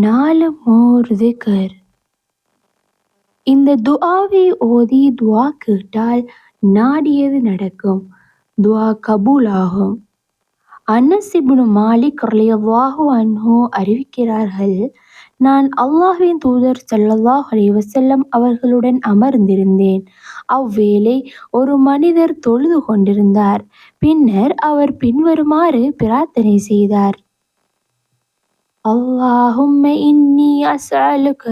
நாலு ஓர் திக்ர் இந்த துஆவை ஓதி துவா கேட்டால் நாடியது நடக்கும். துவா கபூலாகும். அனஸ் இப்னு மாலிக் ரலியல்லாஹு அன்ஹு அறிவிக்கிறார்கள் நான் அல்லாஹுவின் தூதர் ஸல்லல்லாஹு அலைவசல்லம் அவர்களுடன் அமர்ந்திருந்தேன். அவ்வேளை ஒரு மனிதர் தொழுது கொண்டிருந்தார் பின்னர் அவர் பின்வருமாறு பிரார்த்தனை செய்தார். اللهم إني أسألك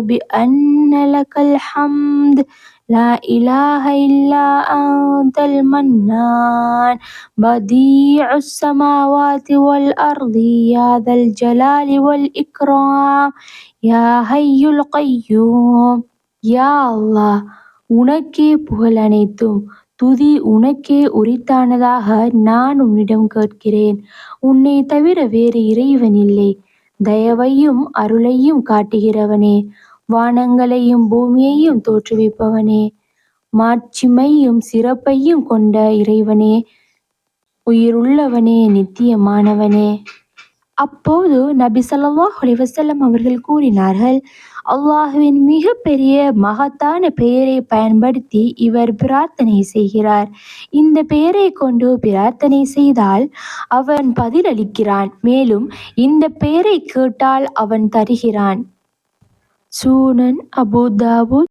بأن لك الحمد لا إله إلا أنت المنان بديع السماوات والأرض يا ذا الجلال والإكرام يا حي القيوم யா அல்லாஹ் உனக்கே புகழ் அனைத்தும் துதி உனக்கே உரித்தானதாக நான் உன்னிடம் கேட்கிறேன் உன்னை தவிர வேறு இறைவன் இல்லை தயவையும் அருளையும் காட்டுகிறவனே வானங்களையும் பூமியையும் தோற்றுவிப்பவனே மாட்சிமையும் சிறப்பையும் கொண்ட இறைவனே உயிருள்ளவனே நித்தியமானவனே. அப்போது நபி ஸல்லல்லாஹு அலைஹி அவர்கள் கூறினார்கள் அல்லாஹ்வின் மிகப்பெரிய மகத்தான பெயரை பயன்படுத்தி இவர் பிரார்த்தனை செய்கிறார். இந்த பெயரை கொண்டு பிரார்த்தனை செய்தால் அவன் பதிலளிக்கிறான். மேலும் இந்த பெயரை கேட்டால் அவன் தருகிறான். சூனன் அபு தாபு